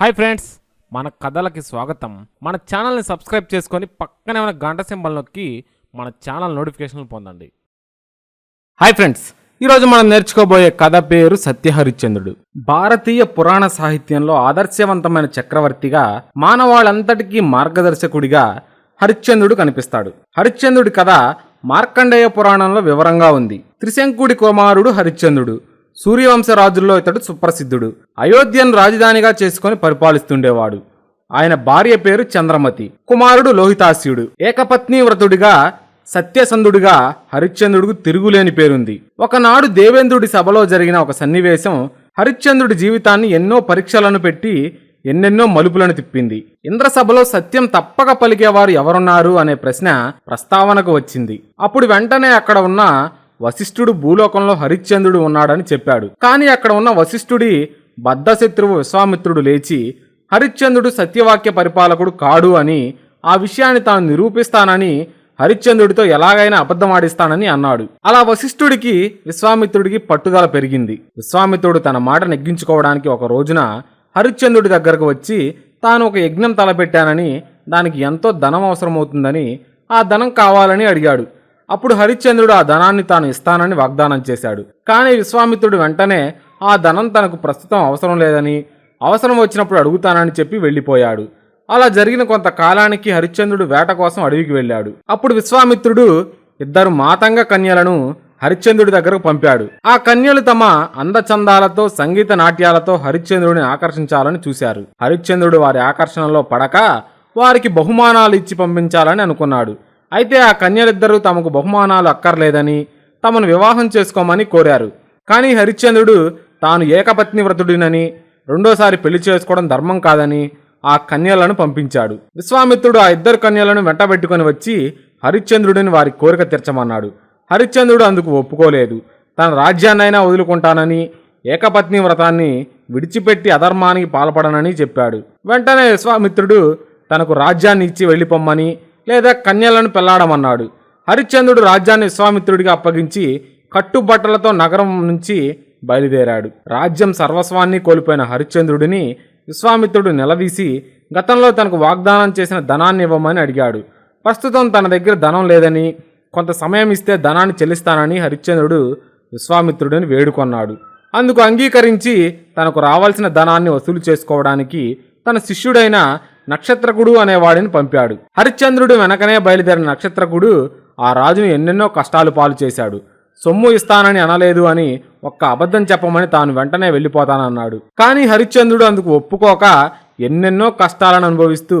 Hi friends మన కథలకి స్వాగతం. మన ఛానల్ని సబ్స్క్రైబ్ చేసుకొని పక్కనే ఉన్న గంట సింబల్ నొక్కి మన ఛానల్ నోటిఫికేషన్లు పొందండి. హాయ్ ఫ్రెండ్స్ ఈరోజు మనం నేర్చుకోబోయే కథ పేరు సత్యహరిశ్చంద్రుడు. భారతీయ పురాణ సాహిత్యంలో ఆదర్శవంతమైన చక్రవర్తిగా మానవాళంతటికీ మార్గదర్శకుడిగా హరిశ్చంద్రుడు కనిపిస్తాడు. హరిశ్చంద్రుడి కథ మార్కండేయ పురాణంలో వివరంగా ఉంది. త్రిశంకుడి కుమారుడు హరిశ్చంద్రుడు. సూర్యవంశరాజుల్లో ఇతడు సుప్రసిద్ధుడు. అయోధ్యను రాజధానిగా చేసుకొని పరిపాలిస్తుండేవాడు. ఆయన భార్య పేరు చంద్రమతి. కుమారుడు లోహితాస్యుడు. ఏకపత్ని వ్రతుడిగా సత్యసంధుడిగా హరిశ్చంద్రుడికి తిరుగులేని పేరుంది. ఒకనాడు దేవేంద్రుడి సభలో జరిగిన ఒక సన్నివేశం హరిశ్చంద్రుడి జీవితాన్ని ఎన్నో పరీక్షలను పెట్టి ఎన్నెన్నో మలుపులను తిప్పింది. ఇంద్రసభలో సత్యం తప్పక పలికేవారు ఎవరున్నారు అనే ప్రశ్న ప్రస్తావనకు వచ్చింది. అప్పుడు వెంటనే అక్కడ ఉన్న వశిష్ఠుడు భూలోకంలో హరిశ్చంద్రుడు ఉన్నాడని చెప్పాడు. కానీ అక్కడ ఉన్న వశిష్ఠుడి బద్ధశత్రువు విశ్వామిత్రుడు లేచి హరిశ్చంద్రుడు సత్యవాక్య పరిపాలకుడు కాడు అని ఆ విషయాన్ని తాను నిరూపిస్తానని హరిశ్చంద్రుడితో ఎలాగైనా అబద్ధమాడిస్తానని అన్నాడు. అలా వశిష్ఠుడికి విశ్వామిత్రుడికి పట్టుదల పెరిగింది. విశ్వామిత్రుడు తన మాట నెగ్గించుకోవడానికి ఒక రోజున హరిశ్చంద్రుడి దగ్గరకు వచ్చి తాను ఒక యజ్ఞం తలపెట్టానని దానికి ఎంతో ధనం అవసరమవుతుందని ఆ ధనం కావాలని అడిగాడు. అప్పుడు హరిశ్చంద్రుడు ఆ ధనాన్ని తాను ఇస్తానని వాగ్దానం చేశాడు. కానీ విశ్వామిత్రుడు వెంటనే ఆ ధనం తనకు ప్రస్తుతం అవసరం లేదని అవసరం వచ్చినప్పుడు అడుగుతానని చెప్పి వెళ్ళిపోయాడు. అలా జరిగిన కొంతకాలానికి హరిశ్చంద్రుడు వేట కోసం అడవికి వెళ్ళాడు. అప్పుడు విశ్వామిత్రుడు ఇద్దరు మాతంగ కన్యలను హరిశ్చంద్రుడి దగ్గరకు పంపాడు. ఆ కన్యలు తమ అందచందాలతో సంగీత నాట్యాలతో హరిశ్చంద్రుడిని ఆకర్షించాలని చూశారు. హరిశ్చంద్రుడు వారి ఆకర్షణలో పడక వారికి బహుమానాలు ఇచ్చి పంపించాలని అనుకున్నాడు. అయితే ఆ కన్యలిద్దరూ తమకు బహుమానాలు అక్కర్లేదని తమను వివాహం చేసుకోమని కోరారు. కానీ హరిశ్చంద్రుడు తాను ఏకపత్ని వ్రతుడినని రెండోసారి పెళ్ళి చేసుకోవడం ధర్మం కాదని ఆ కన్యలను పంపించాడు. విశ్వామిత్రుడు ఆ ఇద్దరు కన్యలను వెంటబెట్టుకొని వచ్చి హరిశ్చంద్రుడిని వారి కోరిక తీర్చమన్నాడు. హరిశ్చంద్రుడు అందుకు ఒప్పుకోలేదు. తన రాజ్యాన్నైనా వదులుకుంటానని ఏకపత్ని వ్రతాన్ని విడిచిపెట్టి అధర్మానికి పాల్పడనని చెప్పాడు. వెంటనే విశ్వామిత్రుడు తనకు రాజ్యాన్ని ఇచ్చి వెళ్ళిపోమ్మని లేదా కన్యలను పెళ్ళాడమన్నాడు. హరిశ్చంద్రుడు రాజ్యాన్ని విశ్వామిత్రుడికి అప్పగించి కట్టుబట్టలతో నగరం నుంచి బయలుదేరాడు. రాజ్యం సర్వస్వాన్ని కోల్పోయిన హరిశ్చంద్రుడిని విశ్వామిత్రుడు నిలదీసి గతంలో తనకు వాగ్దానం చేసిన ధనాన్ని ఇవ్వమని అడిగాడు. ప్రస్తుతం తన దగ్గర ధనం లేదని కొంత సమయం ఇస్తే ధనాన్ని చెల్లిస్తానని హరిశ్చంద్రుడు విశ్వామిత్రుడిని వేడుకొన్నాడు. అందుకు అంగీకరించి తనకు రావాల్సిన ధనాన్ని వసూలు చేసుకోవడానికి తన శిష్యుడైన నక్షత్రకుడు అనేవాడిని పంపాడు. హరిశ్చంద్రుడు వెనకనే బయలుదేరిన నక్షత్రకుడు ఆ రాజును ఎన్నెన్నో కష్టాలు పాలు చేశాడు. సొమ్ము ఇస్తానని అనలేదు అని ఒక్క అబద్ధం చెప్పమని తాను వెంటనే వెళ్ళిపోతానన్నాడు. కానీ హరిశ్చంద్రుడు అందుకు ఒప్పుకోక ఎన్నెన్నో కష్టాలను అనుభవిస్తూ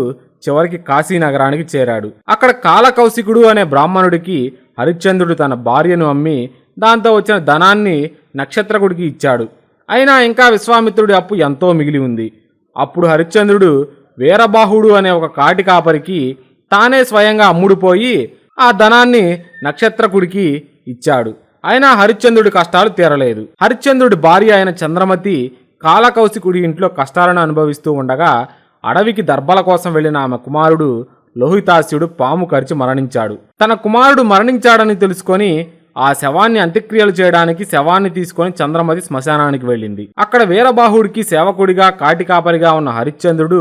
చివరికి కాశీనగరానికి చేరాడు. అక్కడ కాలకౌశికుడు అనే బ్రాహ్మణుడికి హరిశ్చంద్రుడు తన భార్యను అమ్మి దాంతో వచ్చిన ధనాన్ని నక్షత్రకుడికి ఇచ్చాడు. అయినా ఇంకా విశ్వామిత్రుడి అప్పు ఎంతో మిగిలి ఉంది. అప్పుడు హరిశ్చంద్రుడు వీరబాహుడు అనే ఒక కాటి కాపరికి తానే స్వయంగా అమ్ముడుపోయి ఆ ధనాన్ని నక్షత్రకుడికి ఇచ్చాడు. అయినా హరిశ్చంద్రుడి కష్టాలు తీరలేదు. హరిశ్చంద్రుడి భార్య అయిన చంద్రమతి కాలకౌశికుడి ఇంట్లో కష్టాలను అనుభవిస్తూ ఉండగా అడవికి దర్భల కోసం వెళ్ళిన ఆమె కుమారుడు లోహితాస్యుడు పాము కరిచి మరణించాడు. తన కుమారుడు మరణించాడని తెలుసుకొని ఆ శవాన్ని అంత్యక్రియలు చేయడానికి శవాన్ని తీసుకొని చంద్రమతి శ్మశానానికి వెళ్ళింది. అక్కడ వీరబాహుడికి సేవకుడిగా కాటికాపరిగా ఉన్న హరిశ్చంద్రుడు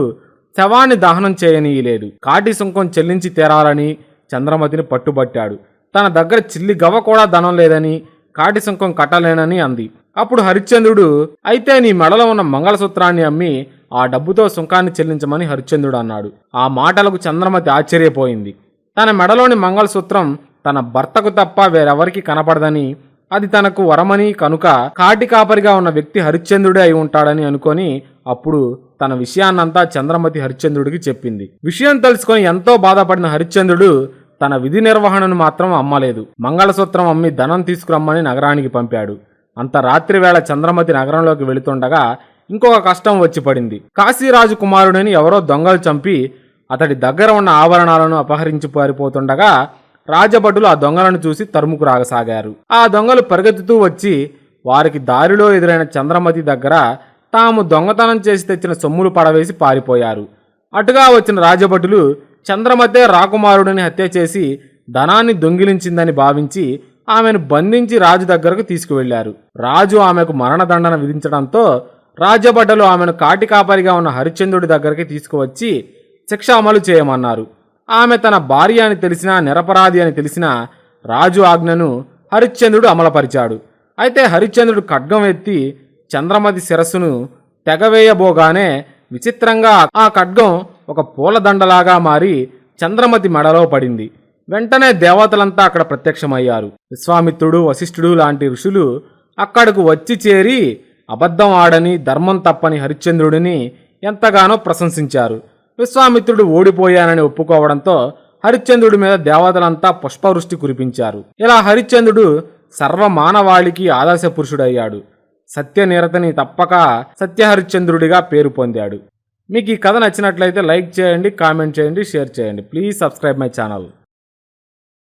శవాన్ని దహనం చేయనీయలేదు. కాటి సుంకం చెల్లించి తీరాలని చంద్రమతిని పట్టుబట్టాడు. తన దగ్గర చిల్లి గవ్వ కూడా ధనం లేదని కాటి సుంకం కట్టలేనని అంది. అప్పుడు హరిశ్చంద్రుడు అయితే నీ మెడలో ఉన్న మంగళసూత్రాన్ని అమ్మి ఆ డబ్బుతో సుంకాన్ని చెల్లించమని హరిశ్చంద్రుడు అన్నాడు. ఆ మాటలకు చంద్రమతి ఆశ్చర్యపోయింది. తన మెడలోని మంగళసూత్రం తన భర్తకు తప్ప వేరెవరికి కనపడదని అది తనకు వరమని కనుక కాటి కాపరిగా ఉన్న వ్యక్తి హరిశ్చంద్రుడే అయి ఉంటాడని అనుకొని అప్పుడు తన విషయాన్నంతా చంద్రమతి హరిశ్చంద్రుడికి చెప్పింది. విషయం తెలుసుకొని ఎంతో బాధపడిన హరిశ్చంద్రుడు తన విధి నిర్వహణను మాత్రం అమ్మలేదు. మంగళసూత్రం అమ్మి ధనం తీసుకురమ్మని నగరానికి పంపాడు. అంత రాత్రి వేళ చంద్రమతి నగరంలోకి వెళుతుండగా ఇంకొక కష్టం వచ్చి పడింది. కాశీరాజు కుమారుడిని ఎవరో దొంగలు చంపి అతడి దగ్గర ఉన్న ఆభరణాలను అపహరించి పారిపోతుండగా రాజభటులు ఆ దొంగలను చూసి తరుముకు రాగసాగారు. ఆ దొంగలు పరిగెత్తుతూ వచ్చి వారికి దారిలో ఎదురైన చంద్రమతి దగ్గర తాము దొంగతనం చేసి తెచ్చిన సొమ్ములు పడవేసి పారిపోయారు. అటుగా వచ్చిన రాజభటులు చంద్రమతే రాకుమారుడిని హత్య చేసి ధనాన్ని దొంగిలించిందని భావించి ఆమెను బంధించి రాజు దగ్గరకు తీసుకువెళ్ళారు. రాజు ఆమెకు మరణదండన విధించడంతో రాజభటులు ఆమెను కాటికాపరిగా ఉన్న హరిచంద్రుడి దగ్గరికి తీసుకువచ్చి శిక్ష అమలు చేయమన్నారు. ఆమె తన భార్య అని తెలిసినా నిరపరాధి అని తెలిసినా రాజు ఆజ్ఞను హరిశ్చంద్రుడు అమలుపరిచాడు. అయితే హరిశ్చంద్రుడు ఖడ్గం ఎత్తి చంద్రమతి శిరస్సును తెగవేయబోగానే విచిత్రంగా ఆ ఖడ్గం ఒక పూలదండలాగా మారి చంద్రమతి మెడలో పడింది. వెంటనే దేవతలంతా అక్కడ ప్రత్యక్షమయ్యారు. విశ్వామిత్రుడు వశిష్ఠుడు లాంటి ఋషులు అక్కడకు వచ్చి చేరి అబద్ధం ఆడని ధర్మం తప్పని హరిశ్చంద్రుడిని ఎంతగానో ప్రశంసించారు. విశ్వామిత్రుడు ఓడిపోయానని ఒప్పుకోవడంతో హరిశ్చంద్రుడి మీద దేవతలంతా పుష్పవృష్టి కురిపించారు. ఇలా హరిశ్చంద్రుడు సర్వమానవాళికి ఆదర్శ పురుషుడయ్యాడు సత్యనిరతని తప్పక సత్యహరిశ్చంద్రుడిగా పేరు పొందాడు. మీకు ఈ కథ నచ్చినట్లయితే లైక్ చేయండి కామెంట్ చేయండి షేర్ చేయండి. Please subscribe my channel.